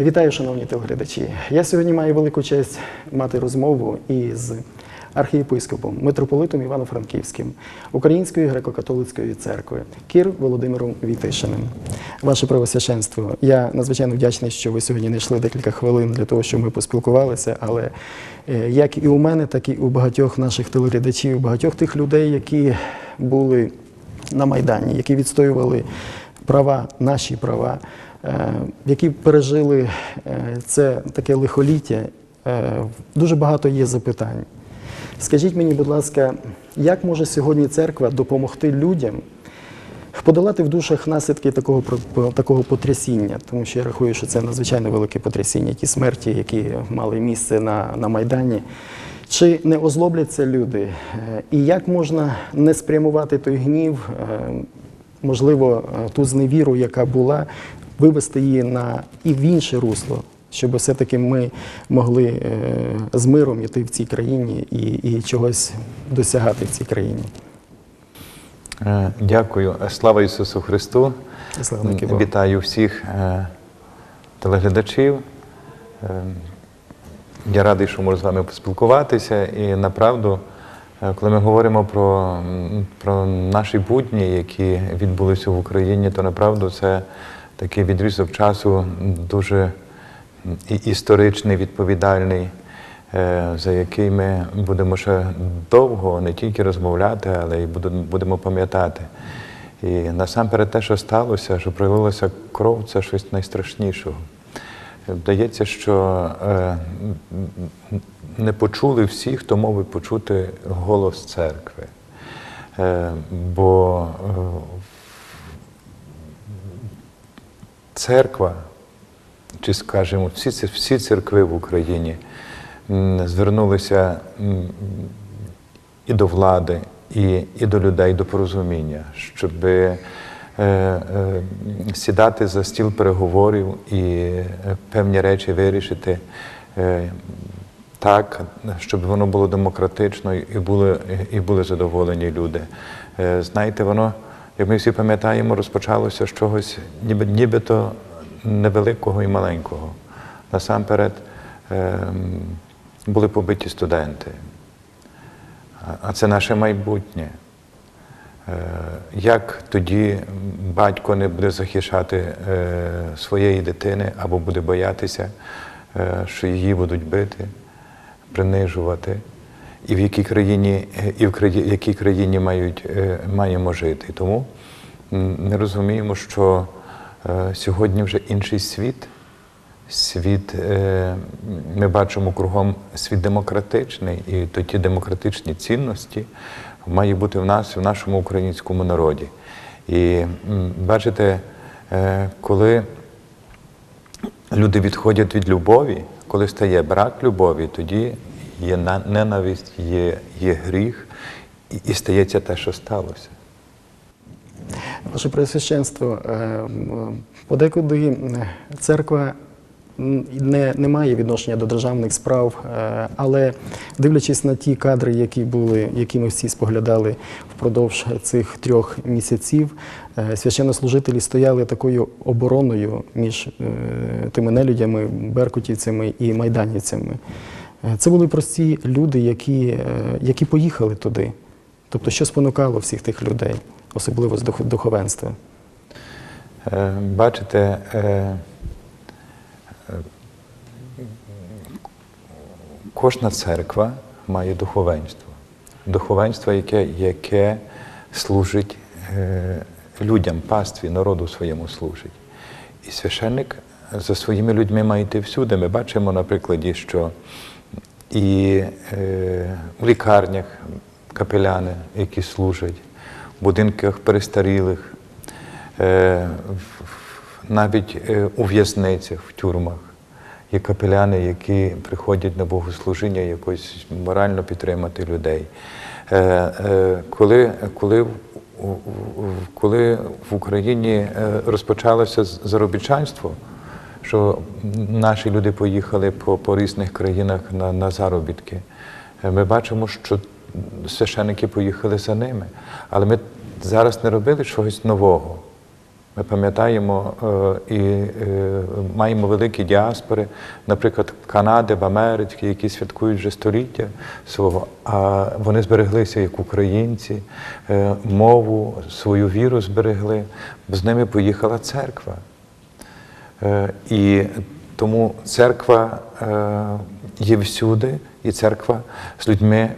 Вітаю, шановні телеглядачі. Я сьогодні маю велику честь мати розмову із архієпископом, митрополитом Івано-Франківським Української греко-католицької церкви Кір Володимиром Вітишиним. Ваше Преосвященство, я надзвичайно вдячний, що ви сьогодні знайшли декілька хвилин для того, щоб ми поспілкувалися. Але е, як і у мене, так і у багатьох наших телеглядачів, багатьох тих людей, які були на Майдані, які відстоювали права, наші права, е, які пережили е, це таке лихоліття, е, дуже багато є запитань. Скажіть мені, будь ласка, як може сьогодні церква допомогти людям подолати в душах наслідки такого, такого потрясіння? Тому що я рахую, що це надзвичайно велике потрясіння, ті смерті, які мали місце на, на Майдані. Чи не озлобляться люди? І як можна не спрямувати той гнів, можливо, е, ту зневіру, яка була, вивести її на і в інше русло, щоб все-таки ми могли е, з миром йти в цій країні і, і чогось досягати в цій країні? Е, Дякую. Слава Ісусу Христу. Слава. Вітаю всіх телеглядачів. Е, Я радий, що можу з вами поспілкуватися. І направду, коли ми говоримо про, про наші будні, які відбулися в Україні, то направду це такий відрізок часу дуже історичний, відповідальний, е, за який ми будемо ще довго не тільки розмовляти, але й будемо пам'ятати. І насамперед те, що сталося, що пролилася кров, це щось найстрашнішого. Вдається, що е, не почули всі, хто мов би почути голос церкви. Е, Бо е, церква, чи скажімо, всі, всі церкви в Україні звернулися і до влади, і, і до людей, до порозуміння, щоб е, сідати за стіл переговорів і е, певні речі вирішити е, так, щоб воно було демократично і були, і були задоволені люди. Е, знаєте, воно, як ми всі пам'ятаємо, розпочалося з чогось ніби, нібито невеликого і маленького. Насамперед е, були побиті студенти. А це наше майбутнє. Е, Як тоді батько не буде захищати е, своєї дитини або буде боятися, е, що її будуть бити, принижувати, і в якій країні, і в якій країні мають, маємо жити. Тому ми розуміємо, що сьогодні вже інший світ. Світ, ми бачимо кругом світ демократичний, і то ті демократичні цінності мають бути в нас, в нашому українському народі. І бачите, е, коли люди відходять від любові, коли стає брак любові, тоді є ненависть, є, є гріх, і, і стається те, що сталося. Ваше Преосвященство, е, подекуди церква не, не має відношення до державних справ, е, але дивлячись на ті кадри, які були, які ми всі споглядали впродовж цих трьох місяців, е, священнослужителі стояли такою обороною між е, тими нелюдями, беркутівцями і майданівцями. Це були прості люди, які, які поїхали туди. Тобто, що спонукало всіх тих людей, особливо з духовенства? Бачите, кожна церква має духовенство. Духовенство, яке, яке служить е, людям, пастві, народу своєму служить. І священник за своїми людьми має йти всюди. Ми бачимо на прикладі, що і е, в лікарнях капеляни, які служать, в будинках перестарілих, е, в- навіть е, у в'язницях, в тюрмах. Є капеляни, які приходять на богослужіння якось морально підтримати людей. Е, е, Коли, коли, в- коли Україні розпочалося заробітчанство, що наші люди поїхали по, по різних країнах на, на заробітки, ми бачимо, що священники поїхали за ними. Але ми зараз не робили чогось нового. Ми пам'ятаємо е, і е, маємо великі діаспори, наприклад, Канади, в Америці, які святкують вже століття свого, а вони збереглися як українці, е, мову, свою віру зберегли, з ними поїхала церква. І тому церква є всюди, і церква з людьми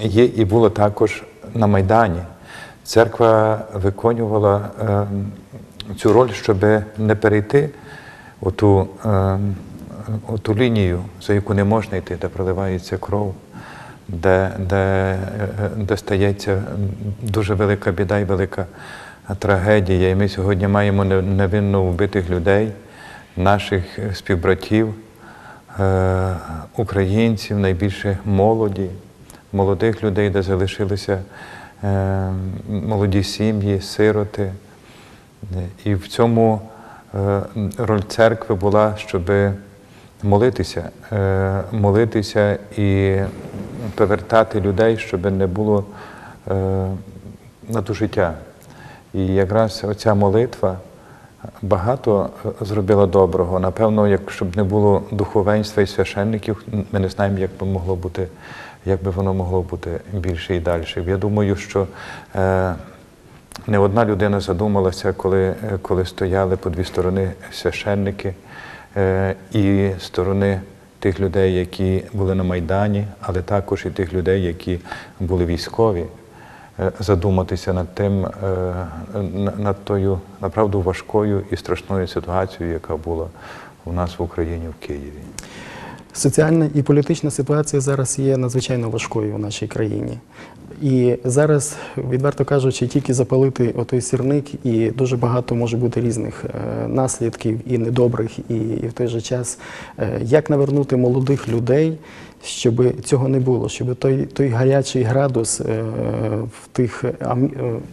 є і була також на Майдані. Церква виконувала е, цю роль, щоб не перейти оту, е, оту лінію, за яку не можна йти, де проливається кров, де, де, е, де стається дуже велика біда і велика трагедія. І ми сьогодні маємо невинно вбитих людей, наших співбратів, е, українців, найбільше молоді, молодих людей, де залишилися молоді сім'ї, сироти. І в цьому е, роль церкви була, щоб молитися, е, молитися і повертати людей, щоб не було е, на життя. І якраз оця молитва багато е, зробила доброго. Напевно, якщо б не було духовенства і священників, ми не знаємо, як би могло бути, як би воно могло бути більше і далі. Я думаю, що е, не одна людина задумалася, коли, е, коли стояли по дві сторони священники е, і сторони тих людей, які були на Майдані, але також і тих людей, які були військові, задуматися над тим, на- над тою направду важкою і страшною ситуацією, яка була у нас в Україні в Києві. Соціальна і політична ситуація зараз є надзвичайно важкою у нашій країні. І зараз, відверто кажучи, тільки запалити отой сірник, і дуже багато може бути різних е, наслідків і недобрих, і, в той же час е, як навернути молодих людей, щоб цього не було, щоб той, той гарячий градус е, в тих е,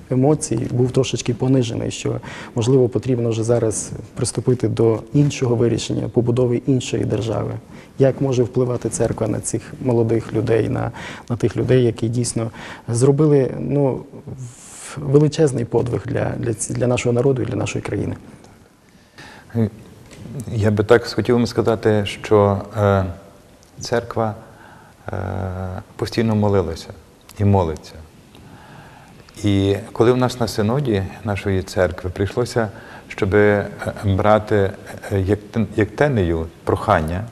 емоцій був трошечки понижений, що можливо потрібно вже зараз приступити до іншого вирішення, побудови іншої держави. Як може впливати церква на цих молодих людей, на, на тих людей, які дійсно зробили ну, величезний подвиг для, для, для нашого народу і для нашої країни? Я би так хотів сказати, що е, церква е, постійно молилася і молиться. І коли в нас на синоді нашої церкви прийшлося, щоб е, брати е, як, тен- як тенею прохання,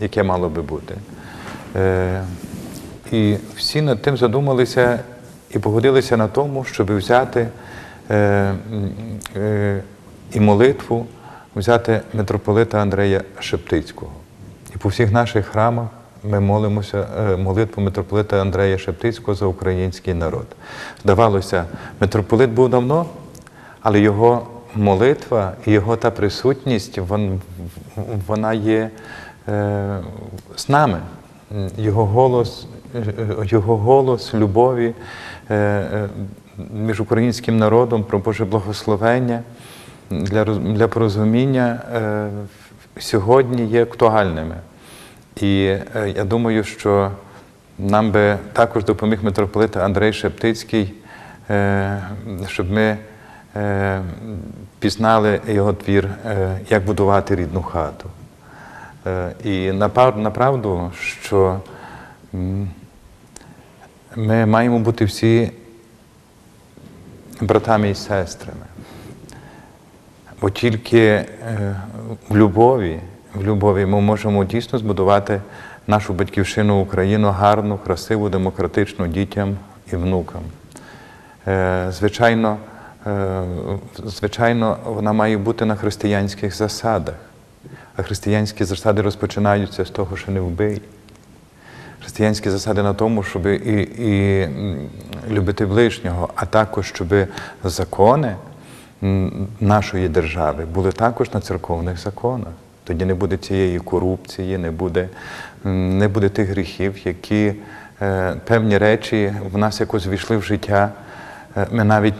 яке мало би бути. І всі над тим задумалися і погодилися на тому, щоб взяти і молитву, взяти митрополита Андрея Шептицького. І по всіх наших храмах ми молимося е, молитву митрополита Андрея Шептицького за український народ. Здавалося, митрополит був давно, але його молитва і його та присутність, вон- вона є е, з нами. Його голос, е, його голос любові між українським народом про Боже благословення для, для порозуміння сьогодні є актуальними. І е, я думаю, що нам би також допоміг митрополит Андрей Шептицький, е, щоб ми е, пізнали його твір, як будувати рідну хату. І направду, що ми маємо бути всі братами і сестрами. Бо тільки в любові, в любові ми можемо дійсно збудувати нашу батьківщину Україну гарну, красиву, демократичну дітям і внукам. Е, Звичайно, е, звичайно, вона має бути на християнських засадах. А християнські засади розпочинаються з того, що не вбий. Християнські засади на тому, щоб і, і любити ближнього, а також щоб закони нашої держави були також на церковних законах. Тоді не буде цієї корупції, не буде, не буде тих гріхів, які е, певні речі в нас якось війшли в життя Ми навіть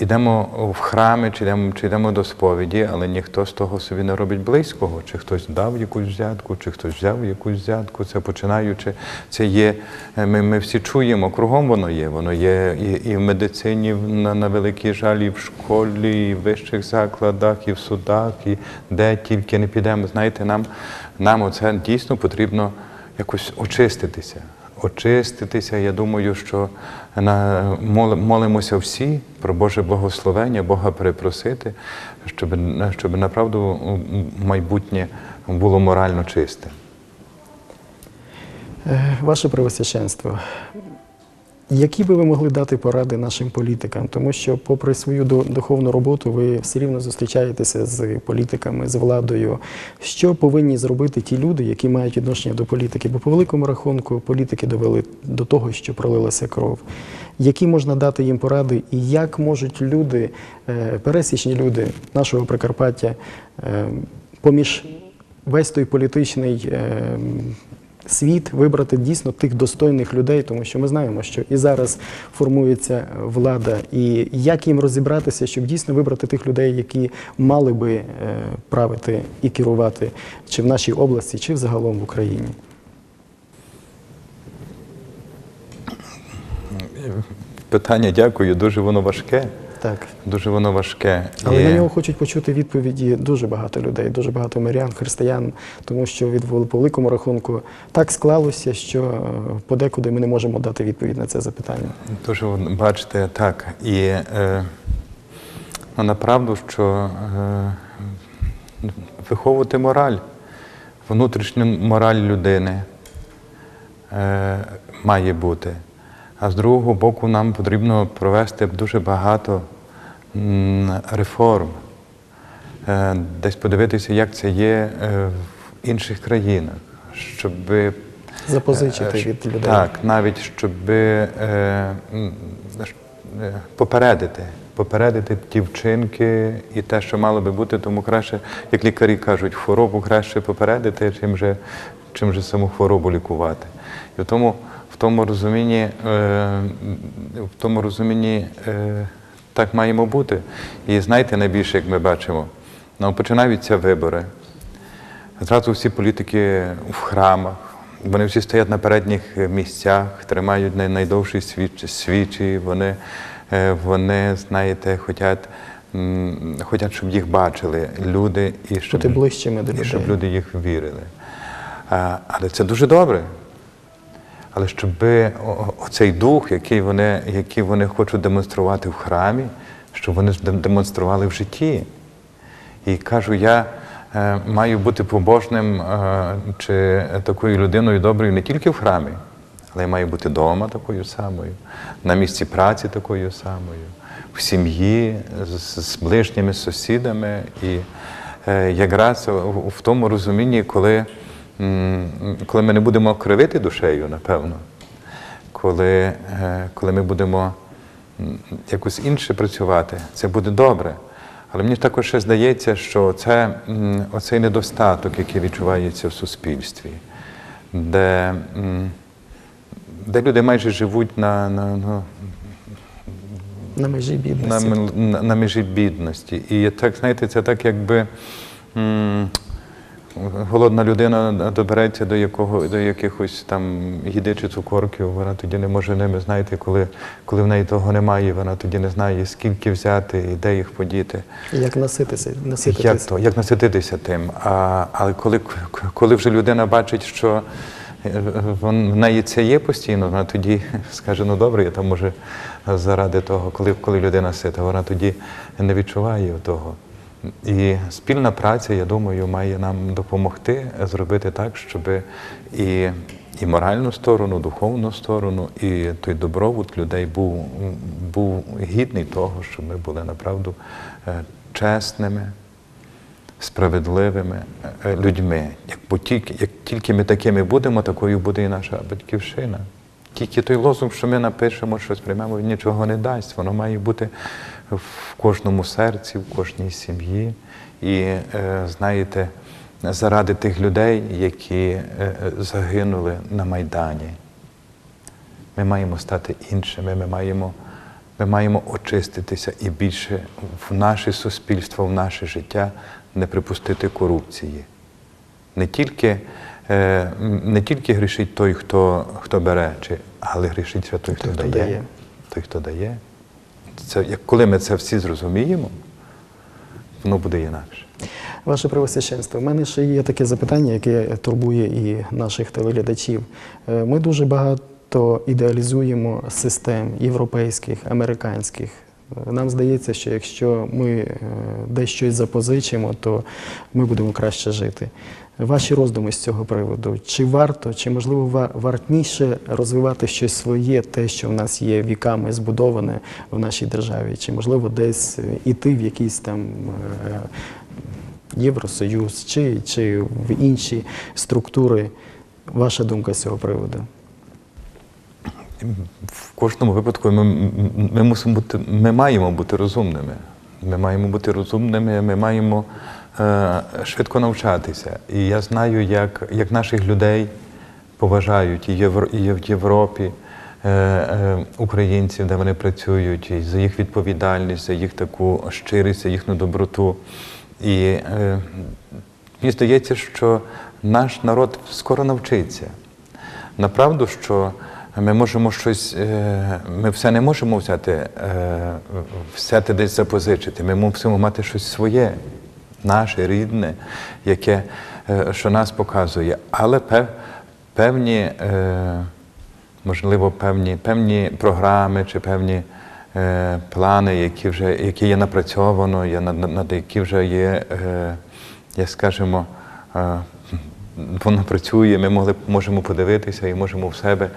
йдемо в храми, чи йдемо, чи йдемо до сповіді, але ніхто з того собі не робить близького. Чи хтось дав якусь взятку, чи хтось взяв якусь взятку. Це починаючи, це є. е, Ми, ми всі чуємо, кругом воно є. Воно є і, і в медицині, на, на великий жаль, і в школі, і в вищих закладах, і в судах, і де тільки не підемо. Знаєте, нам, нам оце дійсно потрібно якось очиститися очиститися. Я думаю, що молимося всі про Боже благословення, Бога перепросити, щоб, щоб направду майбутнє було морально чисте. Е, Ваше Превосвященство, які би ви могли дати поради нашим політикам? Тому що, попри свою духовну роботу, ви все рівно зустрічаєтеся з політиками, з владою. Що повинні зробити ті люди, які мають відношення до політики? Бо по великому рахунку політики довели до того, що пролилася кров. Які можна дати їм поради, і як можуть люди, е, пересічні люди нашого Прикарпаття, е, поміж весь той політичний е, світ вибрати дійсно тих достойних людей, тому що ми знаємо, що і зараз формується влада, і як їм розібратися, щоб дійсно вибрати тих людей, які мали би е, правити і керувати чи в нашій області, чи взагалом в Україні. Питання, дякую, дуже воно важке. Так. Дуже воно важке. Але І- на нього хочуть почути відповіді дуже багато людей, дуже багато мирян, християн, тому що від по великому рахунку так склалося, що е, подекуди ми не можемо дати відповідь на це запитання. Дуже вон- бачите, так. І е, ну, направду, що е, виховувати мораль, внутрішню мораль людини е, має бути. А з другого боку, нам потрібно провести дуже багато реформ, е, десь подивитися, як це є е, в інших країнах, щоб Запозичити Е, від людей. Так, навіть щоб попередити, попередити ті вчинки і те, що мало би бути, тому краще, як лікарі кажуть, хворобу краще попередити, чим же, чим же саму хворобу лікувати. І тому, в тому розумінні, е, в тому розумінні е, так маємо бути. І знаєте, найбільше, як ми бачимо, ну, починаються вибори. Зразу всі політики в храмах, вони всі стоять на передніх місцях, тримають най- найдовші свічі, вони, е, вони, знаєте, хочуть, хочуть, щоб їх бачили люди і щоб, і щоб люди їх вірили. А, але це дуже добре. Але щоб о- оцей дух, який вони, який вони хочуть демонструвати в храмі, щоб вони демонстрували в житті. І кажу, я е, маю бути побожним е, чи такою людиною доброю не тільки в храмі, але я маю бути вдома такою самою, на місці праці такою самою, в сім'ї, з, ближніми сусідами. І е, якраз в, тому розумінні, коли, коли ми не будемо кривити душею, напевно, коли, е, коли ми будемо якось інше працювати, це буде добре. Але мені також ще здається, що це оцей недостаток, який відчувається в суспільстві, де, де люди майже живуть на, на, на, На межі бідності. мел- на, на межі бідності. І так, знаєте, це так, якби м, голодна людина добереться до якого, до якихось там їди чи цукорків, вона тоді не може ними, знаєте, коли, коли в неї того немає, вона тоді не знає, скільки взяти і де їх подіти. І Як наситися, Як, то, як насититися тим? А, але коли, коли вже людина бачить, що е, вон- в неї це є постійно, вона тоді скаже, ну добре, я там може заради того, коли, коли людина сита, вона тоді не відчуває того. І спільна праця, я думаю, має нам допомогти зробити так, щоб і, і моральну сторону, духовну сторону, і той добробут людей був, був гідний того, щоб ми були направду е, чесними, справедливими е, людьми. Як, тільки, як тільки ми такими будемо, такою буде і наша батьківщина. Тільки той лозунг, що ми напишемо, що сприймемо, він нічого не дасть. Воно має бути в кожному серці, в кожній сім'ї. І е, знаєте, заради тих людей, які е, загинули на Майдані. Ми маємо стати іншими, ми маємо ми маємо очиститися і більше в наше суспільство, в наше життя не припустити корупції. Не тільки, е, не тільки грішить той, хто, хто бере, чи, але грішить ще той, хто, хто дає. дає. Той, хто дає. Це, як, коли ми це всі зрозуміємо, воно буде інакше. Ваше Превосвященство, в мене ще є таке запитання, яке турбує і наших телеглядачів. Е, Ми дуже багато ідеалізуємо систем європейських, американських. Нам здається, що якщо ми е, десь щось запозичимо, то ми будемо краще жити. Ваші роздуми з цього приводу, чи варто, чи можливо вартніше розвивати щось своє, те, що в нас є віками збудоване в нашій державі, чи можливо десь е, іти в якісь там е, Євросоюз чи, чи в інші структури. Ваша думка з цього приводу? В кожному випадку ми, ми, мусимо бути, ми маємо бути розумними. Ми маємо бути розумними, ми маємо е, швидко навчатися. І я знаю, як, як наших людей поважають і, Євро, і в Європі е, е, українців, де вони працюють, і за їх відповідальність, за їх таку щирість, за їхню доброту. І е, мені здається, що наш народ скоро навчиться. Направду, що ми можемо щось, е, ми все не можемо взяти, е, все те десь запозичити. Ми мусимо мати щось своє, наше, рідне, яке, е, що нас показує. Але певні, можливо, певні, певні програми чи певні плани, які вже які є напрацьовано, над, які вже є, е, як воно працює, ми могли, можемо подивитися і можемо в себе,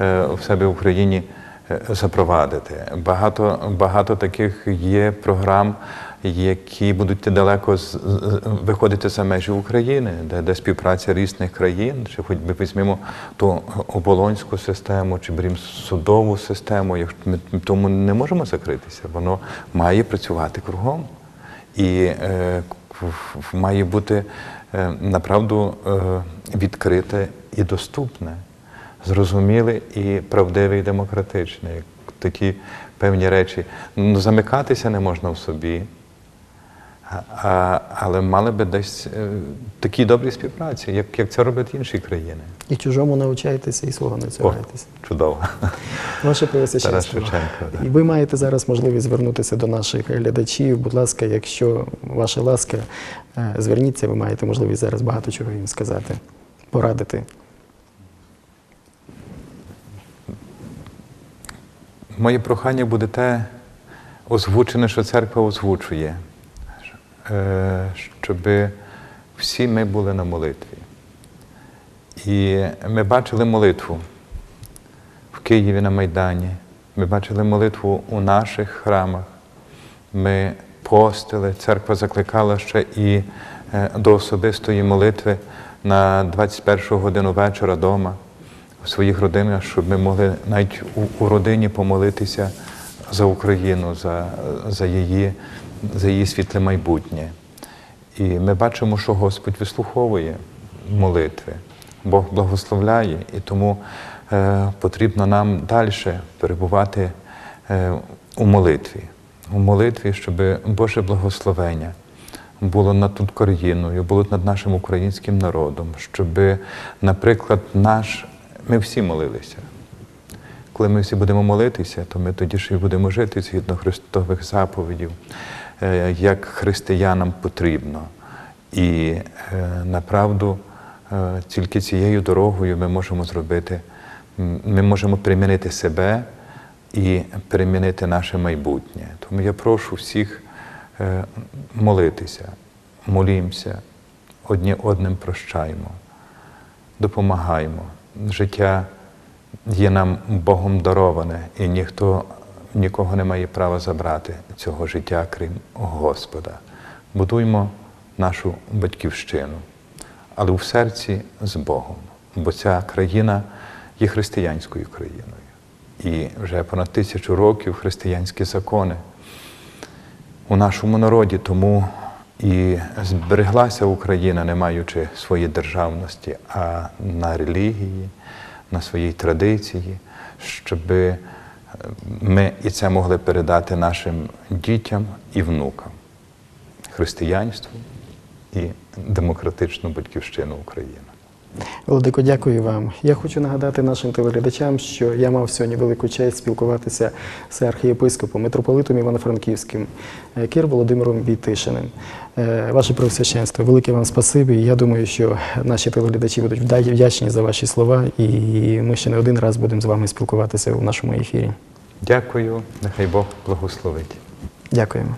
е, в себе в Україні е, запровадити. Багато, багато таких є програм, які будуть далеко з, виходити за межі України, де, де співпраця різних країн, чи хоч би візьмемо ту оболонську систему, чи беремо судову систему. Якщо ми тому не можемо закритися, воно має працювати кругом. І е, має бути направду е, відкрите і доступне, зрозуміле і правдиве, і демократичне. Такі певні речі. Ну, замикатися не можна в собі, а, але мали би десь е, такі добрі співпраці, як, як це роблять інші країни. І чужому навчайтеся, і свого О, чудово. Ваше Шевченко. і ви маєте зараз можливість звернутися до наших глядачів. Будь ласка, якщо ваша ласка, е, зверніться, ви маєте можливість зараз багато чого їм сказати, порадити. Моє прохання буде те озвучене, що церква озвучує, щоб всі ми були на молитві. І ми бачили молитву в Києві на Майдані, ми бачили молитву у наших храмах. Ми постили, церква закликала ще і е, до особистої молитви на 21 годину вечора вдома у своїх родинах, щоб ми могли навіть у родині помолитися за Україну, за, за, її, за її світле майбутнє. І ми бачимо, що Господь вислуховує молитви, Бог благословляє, і тому е, потрібно нам далі перебувати е, у молитві, у молитві, щоб Боже благословення було над Україною, було над нашим українським народом, щоб, наприклад, наш, ми всі молилися. Коли ми всі будемо молитися, то ми тоді ж і будемо жити згідно Христових заповідів, як християнам потрібно. І е, направду е, тільки цією дорогою ми можемо зробити, ми можемо примінити себе і перемінити наше майбутнє. Тому я прошу всіх е, молитися, молімося, одні одним прощаймо, допомагаємо. Життя є нам Богом дароване, і ніхто нікого не має права забрати цього життя, крім Господа. Будуймо нашу батьківщину, але в серці з Богом, бо ця країна є християнською країною. І вже понад тисячу років християнські закони у нашому народі, тому і збереглася Україна, не маючи своєї державності, а на релігії, на своїй традиції, щоб ми і це могли передати нашим дітям і внукам християнству і демократичну батьківщину України. Володико, дякую вам. Я хочу нагадати нашим телеглядачам, що я мав сьогодні велику честь спілкуватися з архієпископом, митрополитом Івано-Франківським е, Кир Володимиром Бійтишиним. Е, Ваше Преосвященство, велике вам спасибі. Я думаю, що наші телеглядачі будуть вдячні за ваші слова, і ми ще не один раз будемо з вами спілкуватися у нашому ефірі. Дякую, нехай Бог благословить. Дякуємо.